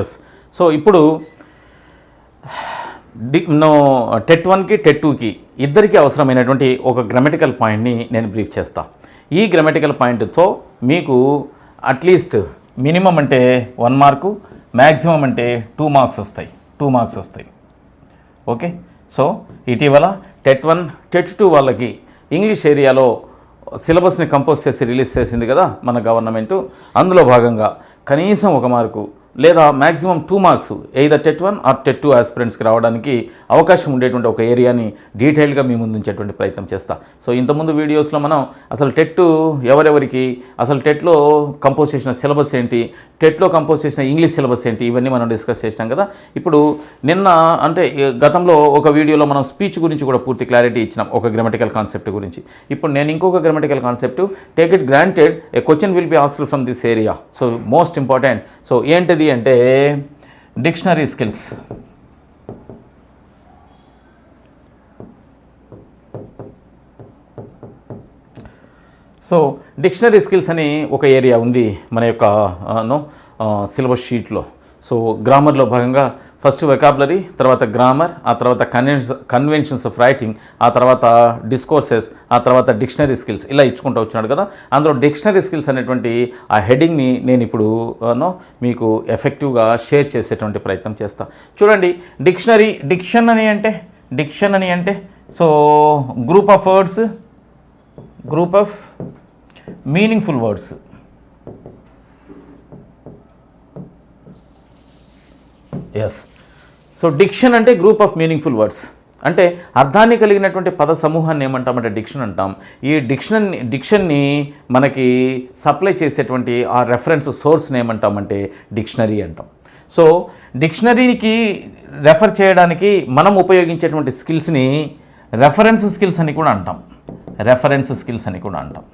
Yes so ఇప్పుడు D no TET వన్కి TET టూకి ఇద్దరికి అవసరమైనటువంటి ఒక గ్రామటికల్ పాయింట్ని నేను బ్రీఫ్ చేస్తా. ఈ గ్రామటికల్ పాయింట్తో మీకు అట్లీస్ట్ మినిమం అంటే వన్ మార్కు మ్యాక్సిమం అంటే టూ మార్క్స్ వస్తాయి. టూ మార్క్స్ వస్తాయి. ఓకే సో ఇటీవల టెట్ వన్ టెట్ టూ వాళ్ళకి ఇంగ్లీష్ ఏరియాలో సిలబస్ని కంపోజ్ చేసి రిలీజ్ చేసింది కదా మన గవర్నమెంటు అందులో భాగంగా కనీసం ఒక మార్కు లేదా maximum two marks either TET one or TET two ఆస్పిరెంట్స్కి రావడానికి అవకాశం ఉండేటువంటి ఒక ఏరియాని డీటెయిల్గా మీ ముందుంచేటువంటి ప్రయత్నం చేస్తా. సో ఇంతకుముందు వీడియోస్లో మనం అసలు టెట్ ఎవరెవరికి అసలు టెట్లో కంపోజ్ చేసిన సిలబస్ ఏంటి టెట్లో కంపోజ్ చేసిన ఇంగ్లీష్ సిలబస్ ఏంటి ఇవన్నీ మనం డిస్కస్ చేసినాం కదా. ఇప్పుడు నిన్న అంటే గతంలో ఒక వీడియోలో మనం స్పీచ్ గురించి కూడా పూర్తి క్లారిటీ ఇచ్చినాం ఒక గ్రామటికల్ కాన్సెప్ట్ గురించి. ఇప్పుడు నేను ఇంకొక grammatical concept take it granted a question will be asked from this area so most important so ఏది అంటే dictionary skills. So dictionary skills అని ఒక ఏరియా ఉంది మన యొక్క నో సిలబస్ షీట్లో. సో గ్రామర్లో భాగంగా ఫస్ట్ వెకాబులరీ తర్వాత గ్రామర్ ఆ తర్వాత కన్వెన్షన్ కన్వెన్షన్స్ ఆఫ్ రైటింగ్ ఆ తర్వాత డిస్కోర్సెస్ ఆ తర్వాత డిక్షనరీ స్కిల్స్ ఇలా ఇచ్చుకుంటూ వచ్చినాడు కదా. అందులో డిక్షనరీ స్కిల్స్ అనేటువంటి ఆ హెడింగ్ని నేను ఇప్పుడు uh, నో మీకు ఎఫెక్టివ్గా షేర్ చేసేటువంటి ప్రయత్నం చేస్తా. చూడండి డిక్షనరీ డిక్షన్ అని అంటే డిక్షన్ అని అంటే so group of words group of meaningful words yes so diction అంటే గ్రూప్ ఆఫ్ మీనింగ్ఫుల్ వర్డ్స్. అంటే అర్థాన్ని కలిగినటువంటి పద సమూహాన్ని ఏమంటామంటే డిక్షన్ అంటాం. ఈ డిక్షన్ డిక్షన్ని మనకి సప్లై చేసేటువంటి ఆ రెఫరెన్స్ సోర్స్ని ఏమంటామంటే డిక్షనరీ అంటాం. సో డిక్షనరీకి రెఫర్ చేయడానికి మనం ఉపయోగించేటువంటి స్కిల్స్ని రెఫరెన్స్ స్కిల్స్ అని కూడా అంటాం. రెఫరెన్స్ స్కిల్స్ అని కూడా అంటాం.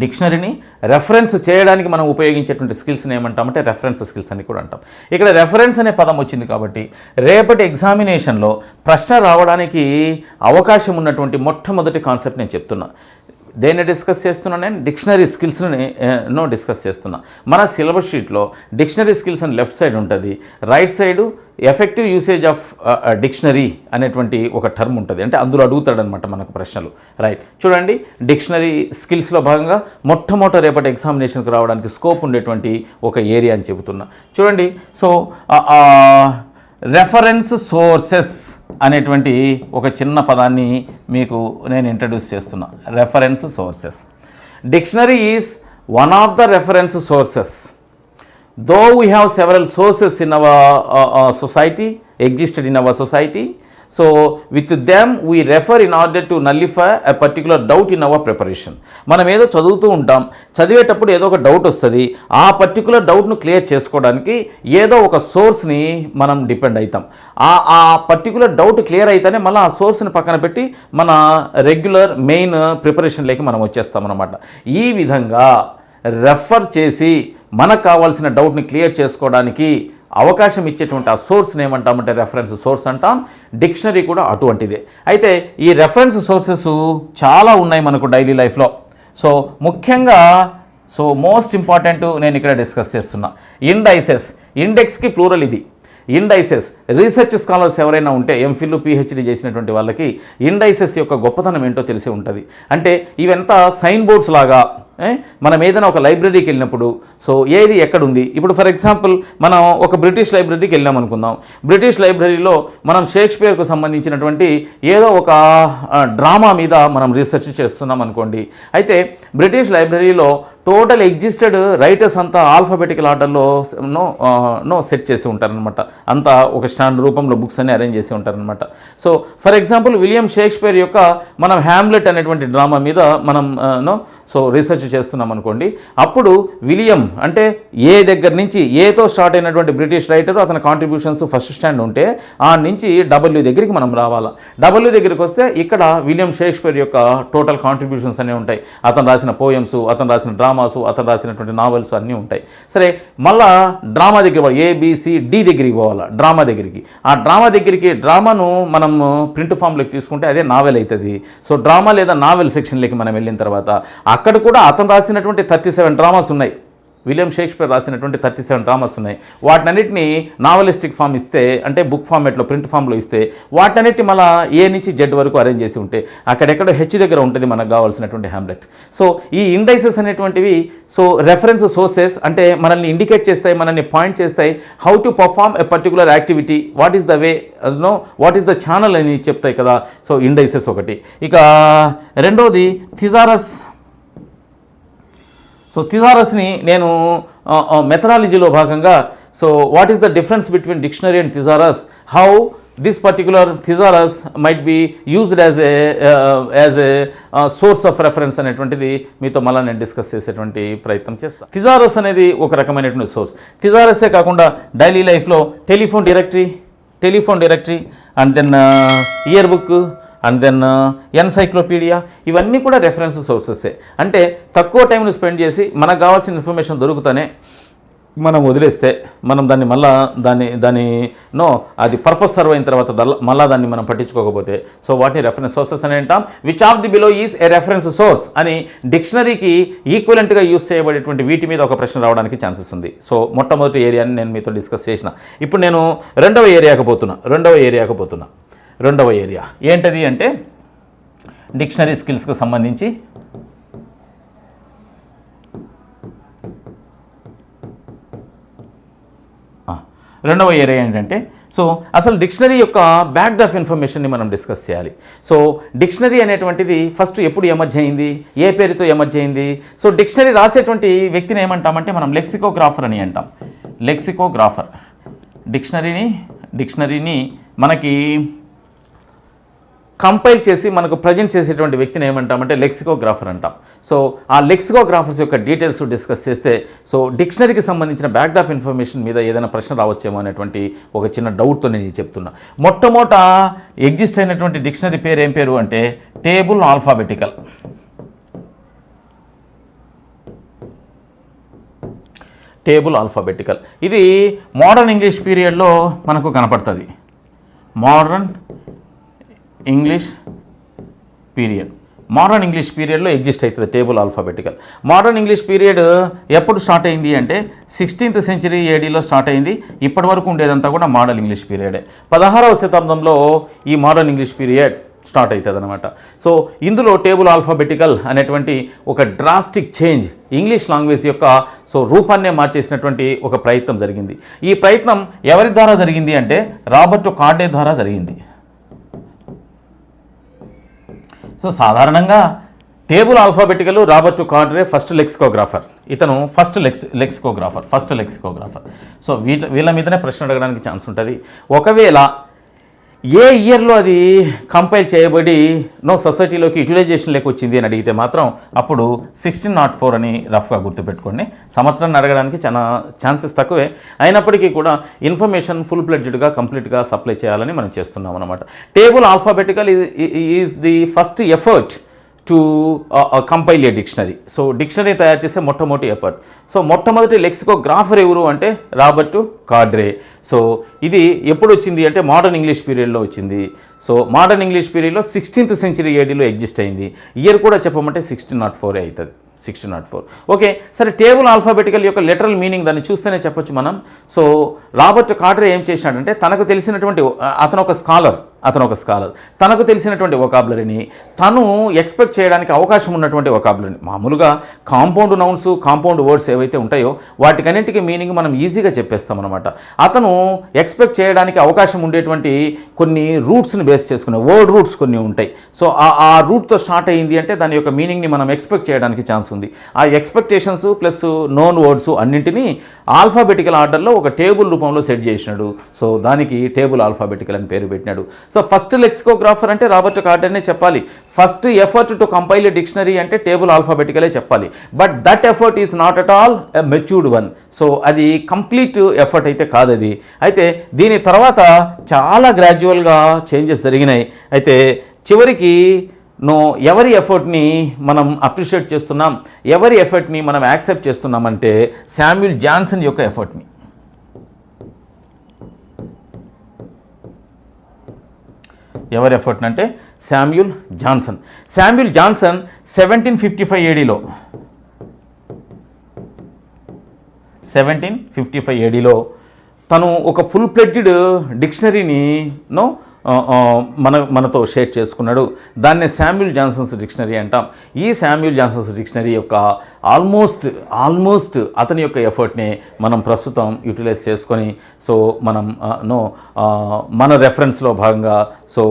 డిక్షనరీని రెఫరెన్స్ చేయడానికి మనం ఉపయోగించేటువంటి స్కిల్స్ని ఏమంటామంటే రెఫరెన్స్ స్కిల్స్ అని కూడా అంటాం. ఇక్కడ రెఫరెన్స్ అనే పదం వచ్చింది కాబట్టి రేపటి ఎగ్జామినేషన్లో ప్రశ్న రావడానికి అవకాశం ఉన్నటువంటి మొట్టమొదటి కాన్సెప్ట్ నేను చెప్తున్నా. దేన్ని డిస్కస్ చేస్తున్నా నేను? డిక్షనరీ స్కిల్స్ని నో డిస్కస్ చేస్తున్నా. మన సిలబస్ షీట్లో డిక్షనరీ స్కిల్స్ అని లెఫ్ట్ సైడ్ ఉంటుంది right side effective usage of dictionary అనేటువంటి ఒక టర్మ్ ఉంటుంది. అంటే అందులో అడుగుతాడనమాట మనకు ప్రశ్నలు. రైట్. చూడండి డిక్షనరీ స్కిల్స్లో భాగంగా మొట్టమొదట రేపటి ఎగ్జామినేషన్కి రావడానికి స్కోప్ ఉండేటువంటి ఒక ఏరియా అని చెబుతున్నా. చూడండి సో రెఫరెన్స్ సోర్సెస్ అనేటువంటి ఒక చిన్న పదాన్ని మీకు నేను ఇంట్రడ్యూస్ చేస్తున్నా. Reference sources dictionary is one of the reference sources though we have several sources in our society existed in our society so with them we refer in order to nullify a particular doubt in our preparation మనం ఏదో చదువుతూ ఉంటాం చదివేటప్పుడు ఏదో ఒక doubt వస్తుంది ఆ particular డౌట్ను clear చేసుకోవడానికి ఏదో ఒక సోర్స్ని మనం డిపెండ్ అవుతాం ఆ ఆ పర్టికులర్ డౌట్ క్లియర్ అయితేనే మళ్ళీ ఆ సోర్స్ని పక్కన పెట్టి మన రెగ్యులర్ మెయిన్ ప్రిపరేషన్లోకి మనం వచ్చేస్తాం అనమాట ఈ విధంగా రెఫర్ చేసి మనకు కావాల్సిన డౌట్ని క్లియర్ చేసుకోవడానికి అవకాశం ఇచ్చేటువంటి ఆ సోర్స్ని ఏమంటామంటే రెఫరెన్స్ సోర్స్ అంటాం. డిక్షనరీ కూడా అటువంటిదే. అయితే ఈ రెఫరెన్స్ సోర్సెస్ చాలా ఉన్నాయి మనకు డైలీ లైఫ్లో సో ముఖ్యంగా సో మోస్ట్ ఇంపార్టెంట్ నేను ఇక్కడ డిస్కస్ చేస్తున్నా. ఇండైసెస్ ఇండెక్స్కి ప్లూరల్ ఇది. ఇండైసెస్ రీసెర్చ్ స్కాలర్స్ ఎవరైనా ఉంటే ఎంఫిల్ పిహెచ్డి చేసినటువంటి వాళ్ళకి ఇండైసెస్ యొక్క గొప్పతనం ఏంటో తెలిసి ఉంటుంది. అంటే ఇవంతా సైన్ బోర్డ్స్ లాగా మనం ఏదైనా ఒక లైబ్రరీకి వెళ్ళినప్పుడు సో ఏది ఎక్కడ ఉంది ఇప్పుడు ఫర్ ఎగ్జాంపుల్ మనం ఒక బ్రిటిష్ లైబ్రరీకి వెళ్ళాం అనుకుందాం. బ్రిటిష్ లైబ్రరీలో మనం షేక్స్పియర్కు సంబంధించినటువంటి ఏదో ఒక డ్రామా మీద మనం రీసెర్చ్ చేస్తున్నాం అనుకోండి. అయితే బ్రిటిష్ లైబ్రరీలో టోటల్ ఎగ్జిస్టెడ్ రైటర్స్ అంతా ఆల్ఫాబెటికల్ ఆర్డర్లో నో నో సెట్ చేసి ఉంటారనమాట అంతా ఒక స్టాండ్ రూపంలో బుక్స్ అన్ని అరేంజ్ చేసి ఉంటారనమాట so for example William Shakespeare యొక్క మనం హ్యామ్లెట్ అనేటువంటి డ్రామా మీద మనం నో సో రీసెర్చ్ చేస్తున్నాం అనుకోండి. అప్పుడు విలియం అంటే ఏ దగ్గర నుంచి ఏతో స్టార్ట్ అయినటువంటి బ్రిటిష్ రైటర్ అతని కాంట్రిబ్యూషన్స్ ఫస్ట్ స్టాండ్ ఉంటే ఆ నుంచి డబ్ల్యూ దగ్గరికి మనం రావాలా. డబ్ల్యూ దగ్గరికి వస్తే ఇక్కడ విలియం షేక్స్పియర్ యొక్క టోటల్ కాంట్రిబ్యూషన్స్ అనేవి ఉంటాయి. అతను రాసిన పోయమ్స్ అతను రాసిన డ్రామాసు అతను రాసినటువంటి నావెల్స్ అన్నీ ఉంటాయి. సరే మళ్ళా డ్రామా దగ్గర ఏబీసీ ఏబిసి డి దగ్గరికి పోవాలా? డ్రామా దగ్గరికి. ఆ డ్రామా దగ్గరికి డ్రామాను మనం ప్రింట్ ఫామ్లోకి తీసుకుంటే అదే నావెల్ అవుతుంది సో డ్రామా లేదా నావెల్ సెక్షన్లోకి మనం వెళ్ళిన తర్వాత అక్కడ కూడా అతను రాసినటువంటి థర్టీ సెవెన్ డ్రామాస్ ఉన్నాయి. విలియం షేక్స్పియర్ రాసినటువంటి థర్టీ సెవెన్ డ్రామాస్ ఉన్నాయి. వాటినన్నిటిని నావలిస్టిక్ ఫామ్ ఇస్తే అంటే బుక్ ఫార్మేట్లో ప్రింట్ ఫామ్లో ఇస్తే వాటన్నిటి మళ్ళా ఏ నుంచి జెడ్ వరకు అరేంజ్ చేసి ఉంటే అక్కడెక్కడ హెచ్ దగ్గర ఉంటుంది మనకు కావాల్సినటువంటి హ్యామ్లెట్ సో ఈ ఇండైసెస్ అనేటువంటివి సో రెఫరెన్స్ సోర్సెస్ అంటే మనల్ని ఇండికేట్ చేస్తాయి మనల్ని పాయింట్ చేస్తాయి how to perform a particular activity what is the way no what is the channel అని చెప్తాయి కదా. సో ఇండైసెస్ ఒకటి. ఇక రెండోది థిజారస్ సో థిజారస్ని నేను మెథడాలజీలో భాగంగా so what is the difference between dictionary and thesaurus how this particular thesaurus might be used as a as a source of reference అనేటువంటిది మీతో మళ్ళీ నేను డిస్కస్ చేసేటువంటి ప్రయత్నం చేస్తాను థిజారస్ అనేది ఒక రకమైనటువంటి సోర్స్ థిజారసే కాకుండా డైలీ లైఫ్లో telephone directory telephone directory and then year book and then encyclopedia ఇవన్నీ కూడా రెఫరెన్స్ సోర్సెసే అంటే తక్కువ టైంను స్పెండ్ చేసి మనకు కావాల్సిన ఇన్ఫర్మేషన్ దొరుకుతానే మనం వదిలేస్తే మనం దాన్ని మళ్ళా దాన్ని దాని నో అది పర్పస్ సర్వ్ అయిన తర్వాత మళ్ళా దాన్ని మనం పట్టించుకోకపోతే సో వాటిని రెఫరెన్స్ సోర్సెస్ అని అంటాం. Which of the below is a reference source అని డిక్షనరీకి ఈక్వలెంట్గా యూస్ చేయబడేటువంటి వీటి మీద ఒక ప్రశ్న రావడానికి ఛాన్సెస్ ఉంది. సో మొట్టమొదటి ఏరియాని నేను మీతో డిస్కస్ చేసిన. ఇప్పుడు నేను రెండవ ఏరియాకు పోతున్నా రెండవ ఏరియాకు పోతున్నా. రెండవ ఏరియా. ఏంటది అంటే డిక్షనరీ స్కిల్స్కి సంబంధించి రెండవ ఏరియా ఏంటంటే సో అసలు డిక్షనరీ యొక్క బ్యాక్ ఆఫ్ ఇన్ఫర్మేషన్ని మనం డిస్కస్ చేయాలి. సో డిక్షనరీ అనేటువంటిది ఫస్ట్ ఎప్పుడు ఎమర్జ్ అయింది ఏ పేరుతో ఎమర్జ్ అయింది? సో డిక్షనరీ రాసేటువంటి వ్యక్తిని ఏమంటామంటే మనం లెక్సికోగ్రాఫర్ అని అంటాం. లెక్సికోగ్రాఫర్. డిక్షనరీని డిక్షనరీని మనకి కంపైల్ చేసి మనకు ప్రజెంట్ చేసేటువంటి వ్యక్తిని ఏమంటామంటే లెక్సికోగ్రాఫర్ అంటాం. సో ఆ లెక్సికోగ్రాఫర్స్ యొక్క డీటెయిల్స్ డిస్కస్ చేస్తే సో డిక్షనరీకి సంబంధించిన బ్యాక్డాప్ ఇన్ఫర్మేషన్ మీద ఏదైనా ప్రశ్న రావచ్చేమో అనేటువంటి ఒక చిన్న డౌట్తో నేను చెప్తున్నా. మొట్టమొదట ఎగ్జిస్ట్ అయినటువంటి డిక్షనరీ పేరు ఏం పేరు అంటే టేబుల్ ఆల్ఫాబెటికల్. Table alphabetical. ఇది మోడర్న్ ఇంగ్లీష్ పీరియడ్లో మనకు కనపడుతుంది. Modern English period modern English పీరియడ్లో ఎగ్జిస్ట్ అవుతుంది table alphabetical modern English period ఎప్పుడు స్టార్ట్ అయింది అంటే సిక్స్టీన్త్ సెంచరీ ఏడీలో స్టార్ట్ అయింది ఇప్పటి వరకు ఉండేదంతా కూడా మోడర్న్ ఇంగ్లీష్ పీరియడే పదహారవ శతాబ్దంలో ఈ మోడర్న్ ఇంగ్లీష్ పీరియడ్ స్టార్ట్ అవుతుంది అనమాట సో ఇందులో టేబుల్ ఆల్ఫాబెటికల్ అనేటువంటి ఒక డ్రాస్టిక్ చేంజ్ ఇంగ్లీష్ లాంగ్వేజ్ యొక్క సో రూపాన్నే మార్చేసినటువంటి ఒక ప్రయత్నం జరిగింది. ఈ ప్రయత్నం ఎవరి ద్వారా జరిగింది అంటే రాబర్ట్ కార్డే ద్వారా జరిగింది. సో సాధారణంగా table alphabetical Robert Cawdrey first lexicographer. ఇతను first lex lexicographer first lexicographer. So వీళ్ళ వీళ్ళ మీదనే ప్రశ్న అడగడానికి ఛాన్స్ ఉంటుంది. ఒకవేళ ఏ ఇయర్లో అది కంపైల్ చేయబడి నో సొసైటీలోకి యూటిలైజేషన్ లేక వచ్చింది అని అడిగితే మాత్రం అప్పుడు సిక్స్టీన్ నాట్ ఫోర్ అని రఫ్గా గుర్తుపెట్టుకోండి. సంవత్సరాన్ని అడగడానికి చాలా ఛాన్సెస్ తక్కువే. అయినప్పటికీ కూడా ఇన్ఫర్మేషన్ ఫుల్ ప్లెడ్జ్డ్గా కంప్లీట్గా సప్లై చేయాలని మనం చేస్తున్నాం అనమాట table alphabetical is the first effort to compile a dictionary so dictionary తయారు చేసే మొట్టమొదటి ఎఫర్ట్ సో మొట్టమొదటి లెక్సికోగ్రాఫర్ ఎవరు అంటే రాబర్ట్ కాడ్రే. సో ఇది ఎప్పుడు వచ్చింది అంటే మోడర్న్ ఇంగ్లీష్ పీరియడ్లో వచ్చింది. సో మోడర్న్ ఇంగ్లీష్ పీరియడ్లో సిక్స్టీన్త్ సెంచరీ ఏడీలో ఎగ్జిస్ట్ అయింది. ఇయర్ కూడా చెప్పమంటే సిక్స్టీన్ నాట్ ఫోర్ అవుతుంది సిక్స్టీ నాట్ ఫోర్ ఓకే సరే టేబుల్ ఆల్ఫాబెటికల్ యొక్క లెటరల్ మీనింగ్ దాన్ని చూస్తేనే చెప్పొచ్చు మనం. సో రాబర్ట్ కార్డరే ఏం చేసినాడంటే తనకు తెలిసినటువంటి అతను ఒక స్కాలర్ అతను ఒక స్కాలర్. తనకు తెలిసినటువంటి ఒకాబులరీని తను ఎక్స్పెక్ట్ చేయడానికి అవకాశం ఉన్నటువంటి ఒకాబులరీని మామూలుగా కాంపౌండ్ నౌన్స్ కాంపౌండ్ వర్డ్స్ ఏవైతే ఉంటాయో వాటికన్నింటికి మీనింగ్ మనం ఈజీగా చెప్పేస్తాం అనమాట అతను ఎక్స్పెక్ట్ చేయడానికి అవకాశం ఉండేటువంటి కొన్ని రూట్స్ని బేస్ చేసుకునే వర్డ్ రూట్స్ కొన్ని ఉంటాయి. సో ఆ రూట్తో స్టార్ట్ అయింది అంటే దాని యొక్క మీనింగ్ని మనం ఎక్స్పెక్ట్ చేయడానికి ఛాన్స్ ఉంది. ఆ ఎక్స్పెక్టేషన్స్ ప్లస్ నోన్ వర్డ్స్ అన్నింటినీ ఆల్ఫాబెటికల్ ఆర్డర్లో ఒక టేబుల్ రూపంలో సెట్ చేసినాడు. సో దానికి టేబుల్ ఆల్ఫాబెటికల్ అని పేరు పెట్టినాడు. సో ఫస్ట్ లెక్సికోగ్రాఫర్ అంటే రాబర్ట్ కార్డర్నే చెప్పాలి. First effort to compile dictionary అంటే టేబుల్ ఆల్ఫాబెటికలే చెప్పాలి. But that effort is not at all a matured one so అది కంప్లీట్ ఎఫర్ట్ అయితే కాదు అది. అయితే దీని తర్వాత చాలా గ్రాడ్యువల్గా చేంజెస్ జరిగినాయి. అయితే చివరికి నో ఎవరి ఎఫర్ట్ని మనం అప్రిషియేట్ చేస్తున్నాం ఎవరి ఎఫర్ట్ని మనం యాక్సెప్ట్ చేస్తున్నామంటే శామ్యుల్ జాన్సన్ యొక్క ఎఫర్ట్ని. ఎవరి ఎఫర్ట్ని అంటే Samuel Johnson. Samuel Johnson seventeen fifty five ఏడీలో seventeen fifty five ఏడీలో తను ఒక ఫుల్ ప్లెడ్జ్డ్ డిక్షనరీని నో మన మనతో షేర్ చేసుకున్నాడు. దాన్ని శామ్యుల్ జాన్సన్స్ డిక్షనరీ అంటాం. ఈ శామ్యుల్ జాన్సన్స్ డిక్షనరీ యొక్క ఆల్మోస్ట్ ఆల్మోస్ట్ అతని యొక్క ఎఫర్ట్ని మనం ప్రస్తుతం యూటిలైజ్ చేసుకొని సో మనం నో మన రెఫరెన్స్లో భాగంగా సో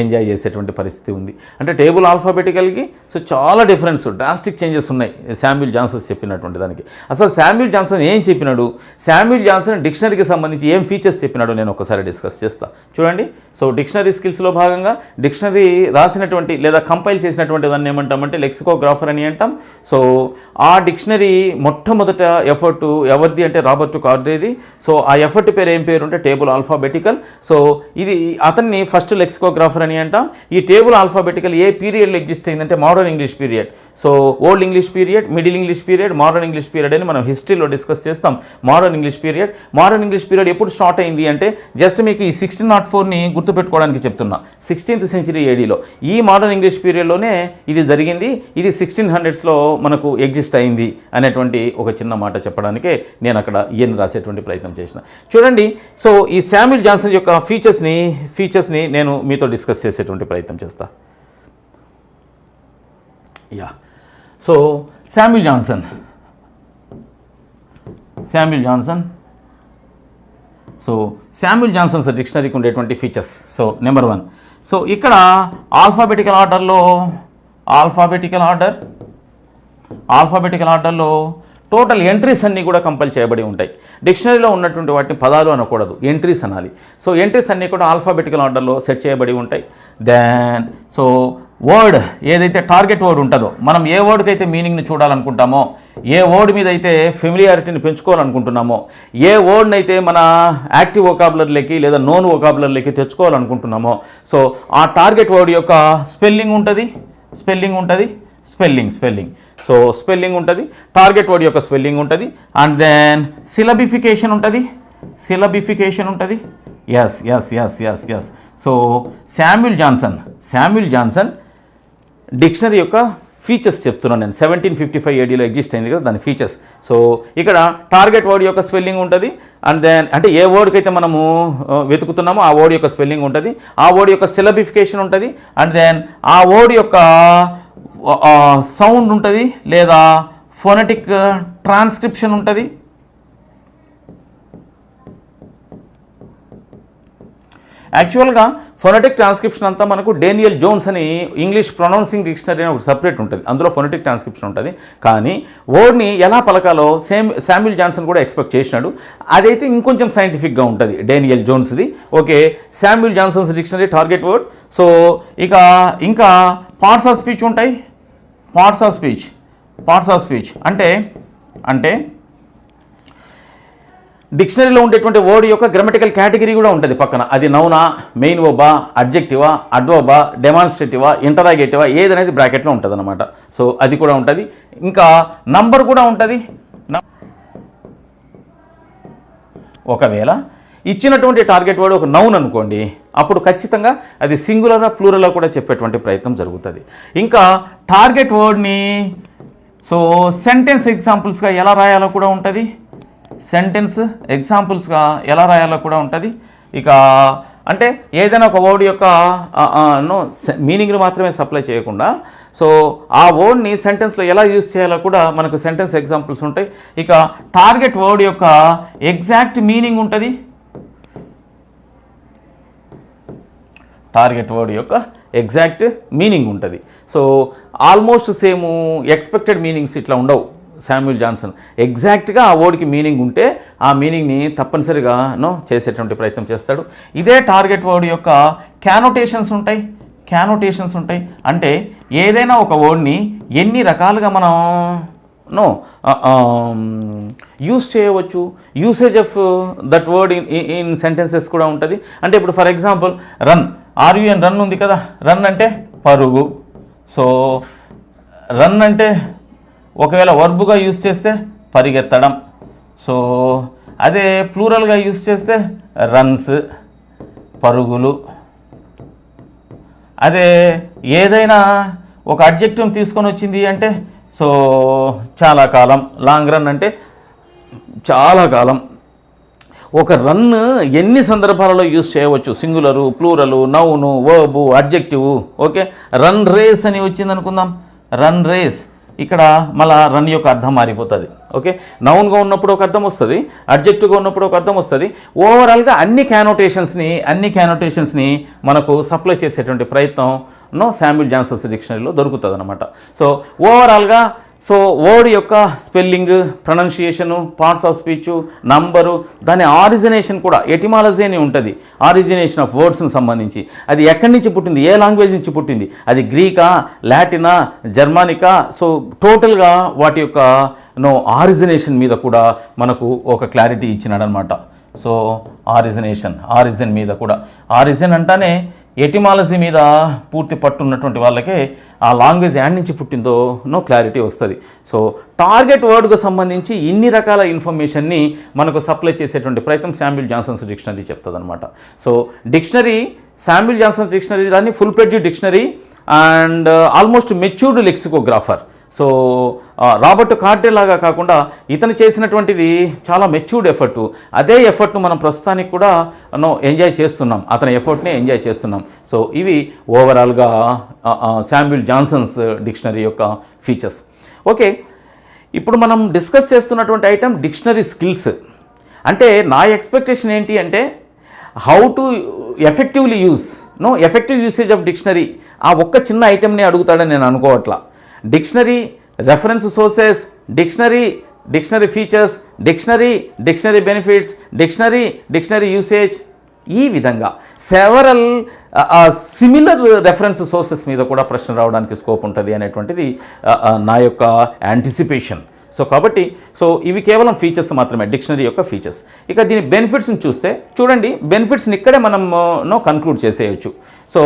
ఎంజాయ్ చేసేటువంటి పరిస్థితి ఉంది. అంటే టేబుల్ ఆల్ఫాబెటికల్కి సో చాలా డిఫరెన్స్ డ్రాస్టిక్ చేంజెస్ ఉన్నాయి. శామ్యుల్ జాన్సన్స్ చెప్పినటువంటి దానికి. అసలు శామ్యుల్ జాన్సన్ ఏం చెప్పినాడు? శామ్యుల్ జాన్సన్ డిక్షనరీకి సంబంధించి ఏం ఫీచర్స్ చెప్పినాడు నేను ఒకసారి డిస్కస్ చేస్తాను చూడండి. సో సో డిక్షనరీ స్కిల్స్లో భాగంగా డిక్షనరీ రాసినటువంటి లేదా కంపైల్ చేసినటువంటి దాన్ని ఏమంటామంటే లెక్సికోగ్రాఫర్ అని అంటాం. సో ఆ డిక్షనరీ మొట్టమొదట ఎఫర్ట్ ఎవరిది అంటే రాబర్ట్ కార్డేది సో ఆ ఎఫర్ట్ పేరు ఏం పేరు అంటే టేబుల్ ఆల్ఫాబెటికల్ సో ఇది అతన్ని ఫస్ట్ లెక్సికోగ్రాఫర్ అని అంటాం. ఈ టేబుల్ ఆల్ఫాబెటికల్ ఏ పీరియడ్లో ఎగ్జిస్ట్ అయిందంటే modern English period so old English period middle English period modern English period అని మనం హిస్టరీలో డిస్కస్ చేస్తాం. Modern English period. Modern English period ఎప్పుడు స్టార్ట్ అయింది అంటే జస్ట్ మీకు ఈ సిక్స్టీన్ నాట్ ఫోర్ని గుర్తుపెట్టుకోవడానికి చెప్తున్నా. సిక్స్టీన్త్ సెంచరీ ఏడీలో. ఈ మోడర్న్ ఇంగ్లీష్ పీరియడ్లోనే ఇది జరిగింది. ఇది సిక్స్టీన్ హండ్రెడ్స్లో మనకు ఎగ్జిస్ట్ అయింది అనేటువంటి ఒక చిన్న మాట చెప్పడానికే నేను అక్కడ ఈయన రాసేటువంటి ప్రయత్నం చేసిన. చూడండి సో ఈ శామ్యుల్ జాన్సన్ యొక్క ఫీచర్స్ని ఫీచర్స్ని నేను మీతో డిస్కస్ చేసేటువంటి ప్రయత్నం చేస్తా. Yeah. So Samuel Johnson Samuel Johnson so Samuel Johnson's డిక్షనరీకి ఉండేటువంటి features so number one so ఇక్కడ ఆల్ఫాబెటికల్ ఆర్డర్లో ఆల్ఫాబెటికల్ ఆర్డర్ ఆల్ఫాబెటికల్ ఆర్డర్లో టోటల్ ఎంట్రీస్ అన్నీ కూడా కంపల్ చేయబడి ఉంటాయి. డిక్షనరీలో ఉన్నటువంటి వాటిని పదాలు అనకూడదు. ఎంట్రీస్ అనాలి. సో ఎంట్రీస్ అన్నీ కూడా ఆల్ఫాబెటికల్ ఆర్డర్లో సెట్ చేయబడి ఉంటాయి. దెన్ సో వర్డ్ ఏదైతే టార్గెట్ వర్డ్ ఉంటుందో మనం ఏ వర్డ్కి అయితే మీనింగ్ని చూడాలనుకుంటామో ఏ వర్డ్ మీద అయితే ఫెమిలియారిటీని పెంచుకోవాలనుకుంటున్నామో ఏ వర్డ్ని అయితే మన యాక్టివ్ వొకాబులర్లోకి లేదా నోన్ వొకాబులర్లోకి తెచ్చుకోవాలనుకుంటున్నామో సో ఆ టార్గెట్ వర్డ్ యొక్క స్పెల్లింగ్ ఉంటుంది స్పెల్లింగ్ ఉంటుంది స్పెల్లింగ్ స్పెల్లింగ్. సో స్పెల్లింగ్ ఉంటుంది టార్గెట్ వర్డ్ యొక్క స్పెల్లింగ్ ఉంటుంది అండ్ దెన్ సిలబిఫికేషన్ ఉంటుంది సిలబిఫికేషన్ ఉంటుంది. Yes yes yes yes yes so Samuel Johnson Samuel Johnson dictionary యొక్క ఫీచర్స్ చెప్తున్నాను నేను. సెవెంటీన్ ఫిఫ్టీ ఫైవ్ ఏడీలో ఎగ్జిస్ట్ అయింది కదా దాని ఫీచర్స్ సో ఇక్కడ టార్గెట్ వర్డ్ యొక్క స్పెల్లింగ్ ఉంటుంది అండ్ దెన్ అంటే ఏ వర్డ్కి అయితే మనము uh, వెతుకుతున్నామో ఆ వర్డ్ యొక్క స్పెల్లింగ్ ఉంటుంది ఆ వర్డ్ యొక్క సిలబిఫికేషన్ ఉంటుంది అండ్ దెన్ ఆ వర్డ్ యొక్క uh, uh, సౌండ్ ఉంటుంది లేదా ఫోనటిక్ ట్రాన్స్క్రిప్షన్ ఉంటుంది. యాక్చువల్గా ఫొనటిక్ ట్రాన్స్క్రిప్షన్ అంతా మనకు డేనియల్ జోన్స్ అని ఇంగ్లీష్ ప్రొనౌన్సింగ్ డిక్షనరీ అని ఒకటి సపరేట్ ఉంటుంది. అందులో ఫొనటిక్ ట్రాన్స్క్రిప్షన్ ఉంటుంది. కానీ వర్డ్ని ఎలా పలకాలో సేమ్ శామ్యుల్ జాన్సన్ కూడా ఎక్స్పెక్ట్ చేసినాడు. అదైతే ఇంకొంచెం సైంటిఫిక్గా ఉంటుంది Daniel జోన్స్ది okay Samuel Johnson's dictionary target word so ఇక ఇంకా పార్ట్స్ ఆఫ్ స్పీచ్ ఉంటాయి? Parts of speech parts of speech అంటే అంటే డిక్షనరీలో ఉండేటువంటి వర్డ్ యొక్క గ్రామటికల్ కేటగిరీ కూడా ఉంటుంది పక్కన. అది నౌనా మెయిన్ ఓబా అబ్జెక్టివా అడ్వోబా డెమాన్స్ట్రేటివా ఇంటరాగేటివా ఏదనేది బ్రాకెట్లో ఉంటుంది అనమాట సో అది కూడా ఉంటుంది. ఇంకా నంబర్ కూడా ఉంటుంది. న- ఒకవేళ ఇచ్చినటువంటి టార్గెట్ వర్డ్ ఒక నౌన్ అనుకోండి అప్పుడు ఖచ్చితంగా అది సింగులరా ప్లూరలా కూడా చెప్పేటువంటి ప్రయత్నం జరుగుతుంది. ఇంకా టార్గెట్ వర్డ్ని సో సెంటెన్స్ ఎగ్జాంపుల్స్గా ఎలా రాయాలో కూడా ఉంటుంది. సెంటెన్స్ ఎగ్జాంపుల్స్గా ఎలా రాయాలో కూడా ఉంటుంది. ఇక అంటే ఏదైనా ఒక వర్డ్ యొక్క నో మీనింగ్ని మాత్రమే సప్లై చేయకుండా సో ఆ వర్డ్ని సెంటెన్స్లో ఎలా యూజ్ చేయాలో కూడా మనకు సెంటెన్స్ ఎగ్జాంపుల్స్ ఉంటాయి. ఇక టార్గెట్ వర్డ్ యొక్క ఎగ్జాక్ట్ మీనింగ్ ఉంటుంది. టార్గెట్ వర్డ్ యొక్క ఎగ్జాక్ట్ మీనింగ్ ఉంటుంది. So almost same expected meanings ఇట్లా ఉండవు. Samuel Johnson. ఎగ్జాక్ట్గా ఆ వర్డ్కి మీనింగ్ ఉంటే ఆ మీనింగ్ని తప్పనిసరిగా నో చేసేటువంటి ప్రయత్నం చేస్తాడు. ఇదే టార్గెట్ వర్డ్ యొక్క క్యానోటేషన్స్ ఉంటాయి. క్యానోటేషన్స్ ఉంటాయి. అంటే ఏదైనా ఒక వర్డ్ని ఎన్ని రకాలుగా మనం నో యూస్ చేయవచ్చు. Usage of that word in in sentences కూడా ఉంటుంది. అంటే ఇప్పుడు for example run R U N run ఉంది కదా? రన్ అంటే పరుగు. సో రన్ అంటే ఒకవేళ వర్బుగా యూస్ చేస్తే పరిగెత్తడం. సో అదే ప్లూరల్గా యూస్ చేస్తే రన్స్ పరుగులు. అదే ఏదైనా ఒక అడ్జెక్టివ్ తీసుకొని వచ్చింది అంటే సో చాలా కాలం. లాంగ్ రన్ అంటే చాలా కాలం. ఒక రన్ ఎన్ని సందర్భాలలో యూస్ చేయవచ్చు? Singular plural noun verb adjective. Okay? Run race అని వచ్చింది అనుకుందాం రన్ రేస్. ఇక్కడ మళ్ళా రన్ యొక్క అర్థం మారిపోతుంది. ఓకే? నౌన్గా ఉన్నప్పుడు ఒక అర్థం వస్తుంది అడ్జెక్టివ్గా ఉన్నప్పుడు ఒక అర్థం వస్తుంది. ఓవరాల్గా అన్ని క్యానోటేషన్స్ని అన్ని క్యానోటేషన్స్ని మనకు సప్లై చేసేటువంటి ప్రయత్నం నో శామ్యుల్ జాన్సన్స్ డిక్షనరీలో దొరుకుతుంది అనమాట సో ఓవరాల్గా సో వర్డ్ యొక్క spelling pronunciation parts of speech number దాని ఆరిజినేషన్ కూడా ఎటిమాలజీ అని ఉంటుంది. ఆరిజినేషన్ ఆఫ్ వర్డ్స్ని సంబంధించి. అది ఎక్కడి నుంచి పుట్టింది? ఏ లాంగ్వేజ్ నుంచి పుట్టింది? అది గ్రీకా లాటినా జర్మానికా సో టోటల్గా వాటి యొక్క నో ఆరిజినేషన్ మీద కూడా మనకు ఒక క్లారిటీ ఇచ్చినాడనమాట. సో ఆరిజినేషన్ ఆరిజిన్ మీద కూడా. ఆరిజిన్ అంటేనే ఎటిమాలజీ మీద పూర్తి పట్టున్నటువంటి వాళ్ళకే ఆ లాంగ్వేజ్ యాడ్ నుంచి పుట్టిందో నో క్లారిటీ వస్తుంది. సో టార్గెట్ వర్డ్కు సంబంధించి ఇన్ని రకాల ఇన్ఫర్మేషన్ని మనకు సప్లై చేసేటువంటి ప్రయత్నం Samuel Johnson's dictionary చెప్తుందన్నమాట. So dictionary Samuel Johnson's dictionary దాన్ని full fledged dictionary and almost matured lexicographer. So Robert కార్డే లాగా కాకుండా ఇతను చేసినటువంటిది చాలా మెచ్యూర్డ్ ఎఫర్ట్. అదే ఎఫర్ట్ను మనం ప్రస్తుతానికి కూడా నో ఎంజాయ్ చేస్తున్నాం. అతని ఎఫర్ట్ని ఎంజాయ్ చేస్తున్నాం. సో ఇవి ఓవరాల్గా శామ్యుల్ జాన్సన్స్ డిక్షనరీ యొక్క ఫీచర్స్. ఓకే ఇప్పుడు మనం డిస్కస్ చేస్తున్నటువంటి ఐటెం డిక్షనరీ స్కిల్స్. అంటే నా ఎక్స్పెక్టేషన్ ఏంటి అంటే how to effectively use no effective usage of dictionary ఆ ఒక్క చిన్న ఐటెంని అడుగుతాడని నేను అనుకోవట్లా. Dictionary reference sources dictionary dictionary features dictionary dictionary benefits dictionary dictionary usage ఈ విధంగా సెవరల్ సిమిలర్ రెఫరెన్స్ సోర్సెస్ మీద కూడా ప్రశ్న రావడానికి స్కోప్ ఉంటుంది అనేటువంటిది నా యొక్క యాంటిసిపేషన్ సో కాబట్టి సో ఇవి కేవలం ఫీచర్స్ మాత్రమే డిక్షనరీ యొక్క ఫీచర్స్ ఇక దీని బెనిఫిట్స్ని చూస్తే చూడండి బెనిఫిట్స్ని ఇక్కడే మనం నో కన్క్లూడ్ చేసేయచ్చు. సో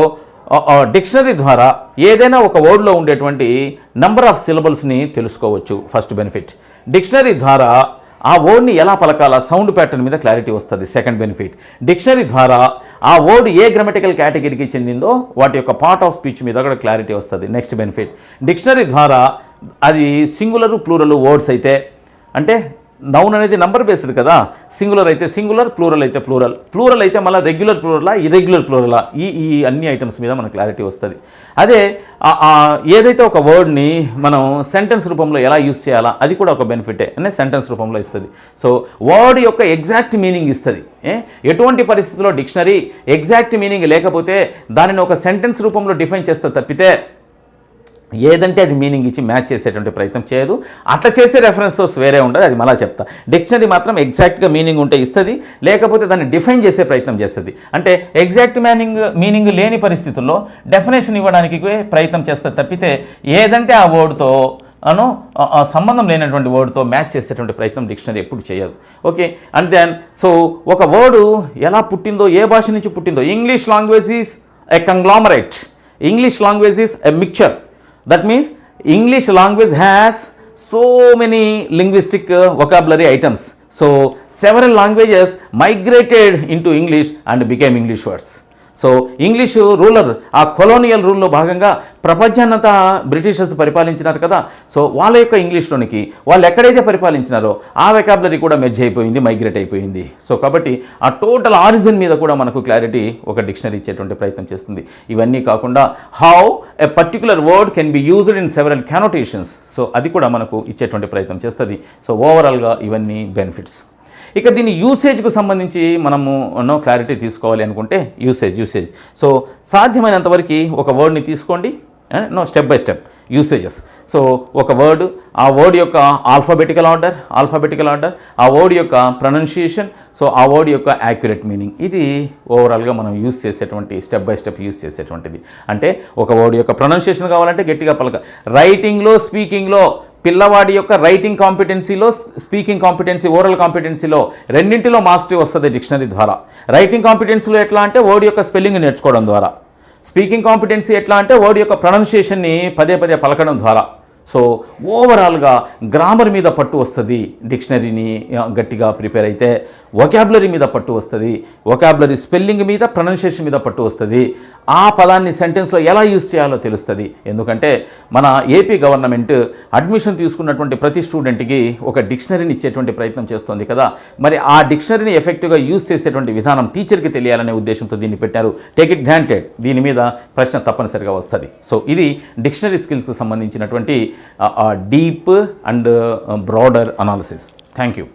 డిక్షనరీ ద్వారా ఏదైనా ఒక వర్డ్లో ఉండేటువంటి నంబర్ ఆఫ్ సిలబల్స్ని తెలుసుకోవచ్చు. First benefit. డిక్షనరీ ద్వారా ఆ వర్డ్ని ఎలా పలకాలా? సౌండ్ ప్యాటర్న్ మీద క్లారిటీ వస్తుంది. Second benefit. డిక్షనరీ ద్వారా ఆ వర్డ్ ఏ గ్రామటికల్ కేటగిరీకి చెందిందో వాటి యొక్క పార్ట్ ఆఫ్ స్పీచ్ మీద కూడా క్లారిటీ వస్తుంది. Next benefit. డిక్షనరీ ద్వారా అది సింగులరు ప్లూరల్ వర్డ్స్ అయితే అంటే నౌన్ అనేది నంబర్ బేస్డ్ కదా. సింగులర్ అయితే సింగులర్ ప్లూరల్ అయితే ప్లూరల్ ప్లూరల్ అయితే మళ్ళీ రెగ్యులర్ ప్లూరలా ఇరెగ్యులర్ ప్లూరలా ఈ ఈ అన్ని ఐటమ్స్ మీద మనకు క్లారిటీ వస్తుంది. అదే ఏదైతే ఒక వర్డ్ని మనం సెంటెన్స్ రూపంలో ఎలా యూస్ చేయాలా అది కూడా ఒక బెనిఫిటే అనే సెంటెన్స్ రూపంలో ఇస్తుంది. సో వర్డ్ యొక్క ఎగ్జాక్ట్ మీనింగ్ ఇస్తుంది. ఎటువంటి పరిస్థితుల్లో డిక్షనరీ ఎగ్జాక్ట్ మీనింగ్ లేకపోతే దానిని ఒక సెంటెన్స్ రూపంలో డిఫైన్ చేస్తే తప్పితే ఏదంటే అది మీనింగ్ ఇచ్చి మ్యాచ్ చేసేటువంటి ప్రయత్నం చేయదు. అట్లా చేసే రెఫరెన్స్ సోర్స్ వేరే ఉంటుంది అది మళ్ళీ చెప్తా. డిక్షనరీ మాత్రం ఎగ్జాక్ట్గా మీనింగ్ ఉంటే ఇస్తుంది లేకపోతే దాన్ని డిఫైన్ చేసే ప్రయత్నం చేస్తుంది. అంటే ఎగ్జాక్ట్ మీనింగ్ మీనింగ్ లేని పరిస్థితుల్లో డెఫినేషన్ ఇవ్వడానికి ప్రయత్నం చేస్తుంది తప్పితే ఏదంటే ఆ వర్డ్తో అను సంబంధం లేనటువంటి వర్డ్తో మ్యాచ్ చేసేటువంటి ప్రయత్నం డిక్షనరీ ఎప్పుడు చేయదు. ఓకే అండ్ దెన్ సో ఒక వర్డు ఎలా పుట్టిందో ఏ భాష నుంచి పుట్టిందో English language is a conglomerate English language is a mixture that means english language has so many linguistic uh, vocabulary items. So several languages migrated into english and became english words so English ruler ఆ colonial రూల్లో భాగంగా ప్రపంచాన్నంతా Britishers పరిపాలించినారు కదా. So వాళ్ళ యొక్క ఇంగ్లీష్లోనికి వాళ్ళు ఎక్కడైతే పరిపాలించినారో ఆ vocabulary కూడా మెర్జ్ అయిపోయింది మైగ్రేట్ అయిపోయింది. సో కాబట్టి ఆ టోటల్ ఆరిజిన్ మీద కూడా మనకు క్లారిటీ ఒక డిక్షనరీ ఇచ్చేటువంటి ప్రయత్నం చేస్తుంది. ఇవన్నీ కాకుండా how a particular word can be used in several connotations so అది కూడా మనకు ఇచ్చేటువంటి ప్రయత్నం చేస్తుంది. సో ఓవరాల్గా ఇవన్నీ బెనిఫిట్స్ ఇక దీని యూసేజ్కు సంబంధించి మనము నో క్లారిటీ తీసుకోవాలి అనుకుంటే యూసేజ్ యూసేజ్ సో సాధ్యమైనంతవరకు ఒక వర్డ్ని తీసుకోండి no step by step usages so ఒక వర్డ్ ఆ వర్డ్ యొక్క ఆల్ఫాబెటికల్ ఆర్డర్ ఆల్ఫాబెటికల్ ఆర్డర్ ఆ వర్డ్ యొక్క ప్రొనౌన్సియేషన్ సో ఆ వర్డ్ యొక్క యాక్యురేట్ మీనింగ్ ఇది ఓవరాల్గా మనం యూస్ చేసేటువంటి స్టెప్ బై స్టెప్ యూస్ చేసేటువంటిది. అంటే ఒక వర్డ్ యొక్క ప్రొనౌన్సియేషన్ కావాలంటే గట్టిగా పలక. రైటింగ్లో స్పీకింగ్లో పిల్లవాడి యొక్క రైటింగ్ కాంపిటెన్సీలో స్పీకింగ్ కాంపిటెన్సీ ఓరల్ కాంపిటెన్సీలో రెండింటిలో మాస్టరీ వస్తుంది డిక్షనరీ ద్వారా. రైటింగ్ కాంపిటెన్సీలో ఎట్లా అంటే వర్డ్ యొక్క స్పెల్లింగ్ నేర్చుకోవడం ద్వారా. స్పీకింగ్ కాంపిటెన్సీ ఎట్లా అంటే వర్డ్ యొక్క ప్రొనౌన్సియేషన్ని పదే పదే పలకడం ద్వారా. సో ఓవరాల్గా గ్రామర్ మీద పట్టు వస్తుంది డిక్షనరీని గట్టిగా ప్రిపేర్ అయితే. ఒకాబులరీ మీద పట్టు వస్తుంది. ఒకాబులరీ స్పెల్లింగ్ మీద ప్రొనౌన్సియేషన్ మీద పట్టు వస్తుంది. ఆ పదాన్ని సెంటెన్స్లో ఎలా యూస్ చేయాలో తెలుస్తుంది. ఎందుకంటే మన ఏపీ గవర్నమెంట్ అడ్మిషన్ తీసుకున్నటువంటి ప్రతి స్టూడెంట్కి ఒక డిక్షనరీని ఇచ్చేటువంటి ప్రయత్నం చేస్తోంది కదా. మరి ఆ డిక్షనరీని ఎఫెక్టివ్గా యూజ్ చేసేటువంటి విధానం టీచర్కి తెలియాలనే ఉద్దేశంతో దీన్ని పెట్టారు. టేక్ ఇట్ గ్రాంటెడ్ దీని మీద ప్రశ్న తప్పనిసరిగా వస్తుంది. సో ఇది డిక్షనరీ స్కిల్స్కి సంబంధించినటువంటి deep and broader analysis thank you